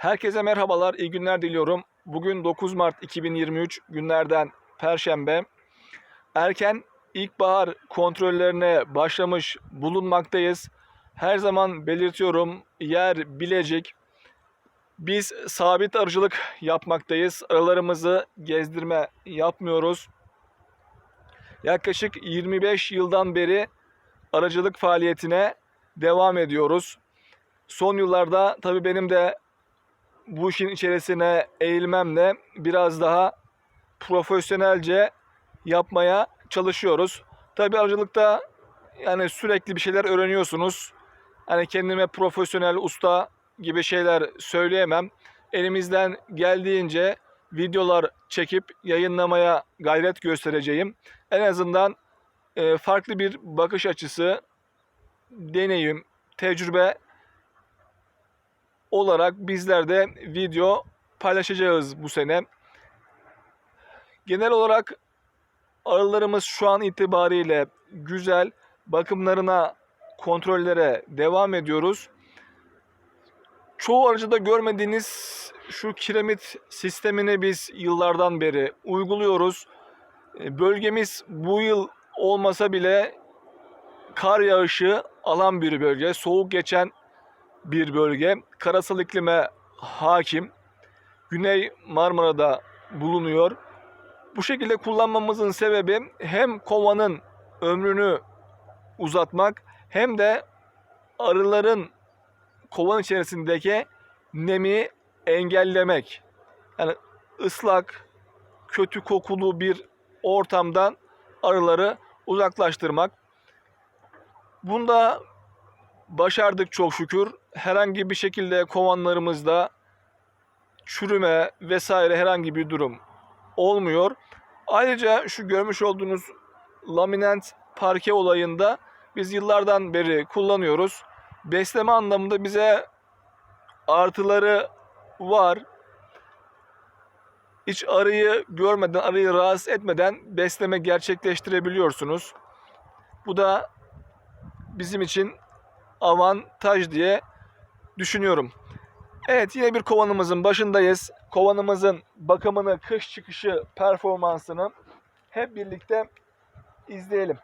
Herkese merhabalar, iyi günler diliyorum. Bugün 9 Mart 2023 günlerden Perşembe. Erken ilkbahar kontrollerine başlamış bulunmaktayız. Her zaman belirtiyorum yer Bilecik. Biz sabit arıcılık yapmaktayız. Aralarımızı gezdirme yapmıyoruz. Yaklaşık 25 yıldan beri arıcılık faaliyetine devam ediyoruz. Son yıllarda tabii benim de bu işin içerisine eğilmemle biraz daha profesyonelce yapmaya çalışıyoruz. Tabii arıcılıkta yani sürekli bir şeyler öğreniyorsunuz. Hani kendime profesyonel usta gibi şeyler söyleyemem. Elimizden geldiğince videolar çekip yayınlamaya gayret göstereceğim. En azından e, farklı bir bakış açısı, deneyim, tecrübe olarak bizler de video paylaşacağız bu sene. Genel olarak arılarımız şu an itibariyle güzel. Bakımlarına, kontrollere devam ediyoruz. Çoğu arıcıda görmediğiniz şu kiremit sistemini biz yıllardan beri uyguluyoruz. E, Bölgemiz bu yıl olmasa bile kar yağışı alan bir bölge. Soğuk geçen bir bölge. Karasal iklime hakim. Güney Marmara'da bulunuyor. Bu şekilde kullanmamızın sebebi hem kovanın ömrünü uzatmak hem de arıların kovan içerisindeki nemi engellemek. Yani ıslak, kötü kokulu bir ortamdan arıları uzaklaştırmak. Bunda başardık çok şükür. Herhangi bir şekilde kovanlarımızda çürüme vesaire herhangi bir durum olmuyor. Ayrıca şu görmüş olduğunuz laminant parke olayında biz yıllardan beri kullanıyoruz. Besleme anlamında bize artıları var. Hiç arıyı görmeden, arıyı rahatsız etmeden besleme gerçekleştirebiliyorsunuz. Bu da bizim için avantaj diye düşünüyorum. Evet yine bir kovanımızın başındayız. Kovanımızın bakımını, kış çıkışı performansını hep birlikte izleyelim.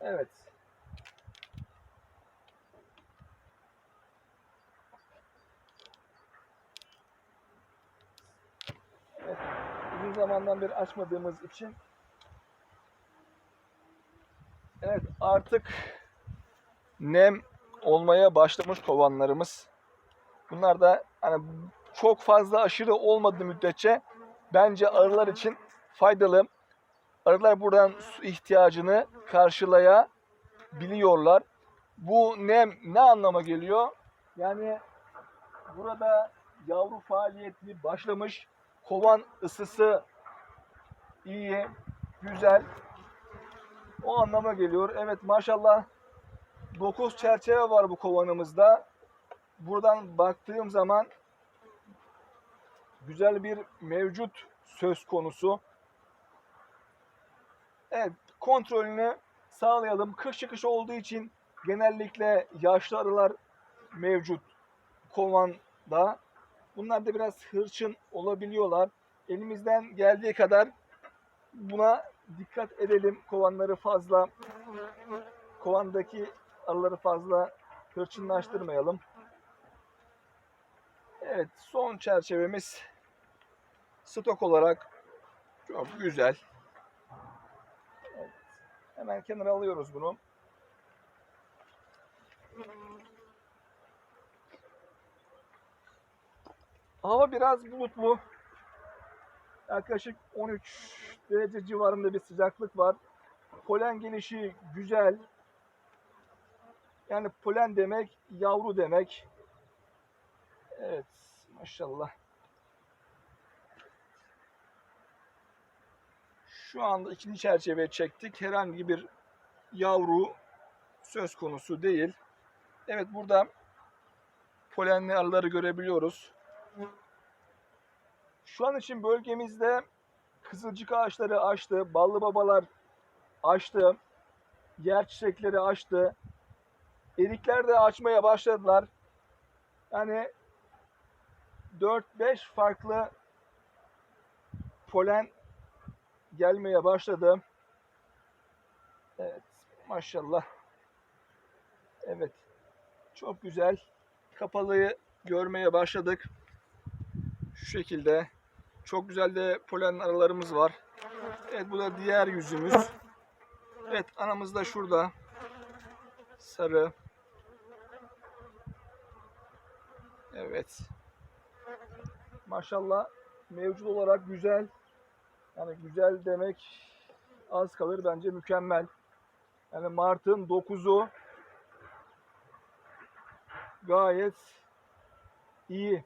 Evet. Evet, Uzun zamandan beri açmadığımız için Evet artık nem olmaya başlamış kovanlarımız. Bunlar da hani çok fazla aşırı olmadığı müddetçe bence arılar için faydalı. Arılar buradan su ihtiyacını karşılayabiliyorlar. Bu nem ne anlama geliyor? Yani burada yavru faaliyeti başlamış. Kovan ısısı iyi, güzel. O anlama geliyor. Evet maşallah 9 çerçeve var bu kovanımızda. Buradan baktığım zaman güzel bir mevcut söz konusu. Evet kontrolünü sağlayalım. Kış çıkış olduğu için genellikle yaşlı arılar mevcut kovanda. Bunlar da biraz hırçın olabiliyorlar. Elimizden geldiği kadar buna dikkat edelim. Kovanları fazla kovandaki arıları fazla hırçınlaştırmayalım. Evet son çerçevemiz stok olarak çok güzel. Evet, hemen kenara alıyoruz bunu. Hava biraz bulutlu. Yaklaşık 13 derece civarında bir sıcaklık var. Polen gelişi güzel. Yani polen demek yavru demek. Evet maşallah. Şu anda ikinci çerçeveye çektik. Herhangi bir yavru söz konusu değil. Evet burada polenli arıları görebiliyoruz. Şu an için bölgemizde kızılcık ağaçları açtı, ballı babalar açtı, yer çiçekleri açtı. Erikler de açmaya başladılar. Yani 4-5 farklı polen gelmeye başladı. Evet, maşallah. Evet, çok güzel. Kapalıyı görmeye başladık. Şu şekilde. Çok güzel de polen aralarımız var. Evet, bu da diğer yüzümüz. Evet, anamız da şurada. Sarı. Evet. Maşallah mevcut olarak güzel. Yani güzel demek az kalır bence mükemmel. Yani Mart'ın 9'u gayet iyi.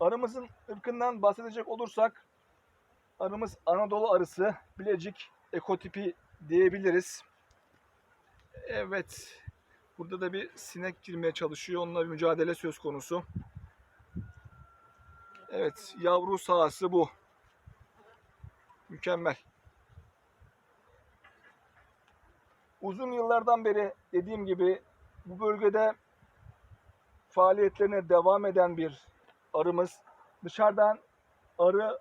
Arımızın ırkından bahsedecek olursak arımız Anadolu arısı, Bilecik ekotipi diyebiliriz. Evet. Burada da bir sinek girmeye çalışıyor. Onunla bir mücadele söz konusu. Evet. Yavru sahası bu. Mükemmel. Uzun yıllardan beri dediğim gibi bu bölgede faaliyetlerine devam eden bir arımız. Dışarıdan arı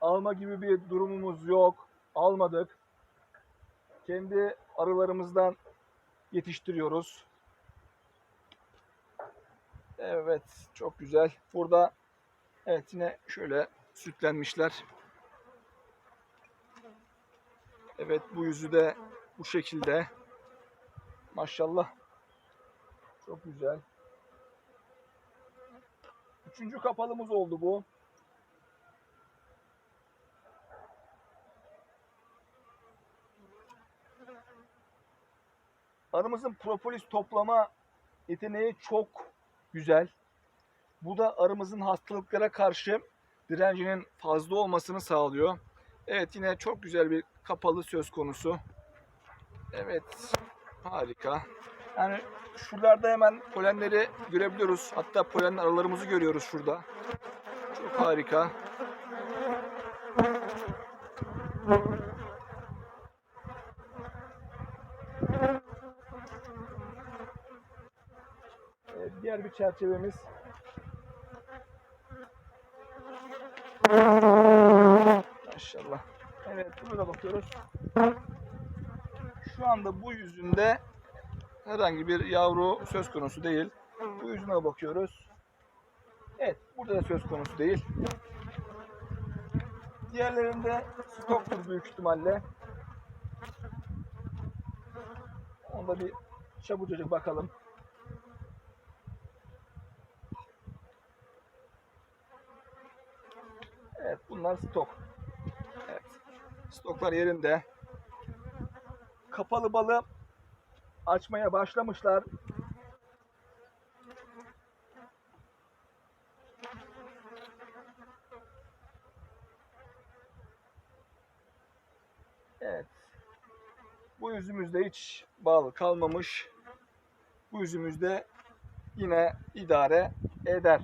alma gibi bir durumumuz yok. Almadık. Kendi arılarımızdan yetiştiriyoruz. Evet, çok güzel. Burada evet yine şöyle sütlenmişler. Evet, bu yüzü de bu şekilde. Maşallah. Çok güzel. Üçüncü kapalımız oldu bu. Arımızın propolis toplama yeteneği çok güzel. Bu da arımızın hastalıklara karşı direncinin fazla olmasını sağlıyor. Evet yine çok güzel bir kapalı söz konusu. Evet harika. Yani şuralarda hemen polenleri görebiliyoruz. Hatta polen aralarımızı görüyoruz şurada. Çok harika. Evet, diğer bir çerçevemiz. Maşallah. Evet, burada bakıyoruz. Şu anda bu yüzünde herhangi bir yavru söz konusu değil. Bu yüzüne bakıyoruz. Evet, burada da söz konusu değil. Diğerlerinde stoktur büyük ihtimalle. Onda bir çabucacık bakalım. Evet bunlar stok. Evet. Stoklar yerinde. Kapalı balı açmaya başlamışlar. Evet. Bu yüzümüzde hiç bal kalmamış. Bu yüzümüzde yine idare eder.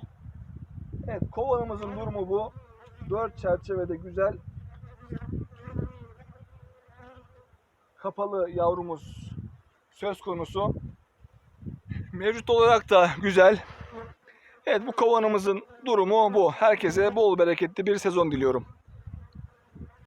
Evet kovanımızın durumu bu. Dört çerçevede güzel kapalı yavrumuz söz konusu. Mevcut olarak da güzel. Evet bu kovanımızın durumu bu. Herkese bol bereketli bir sezon diliyorum.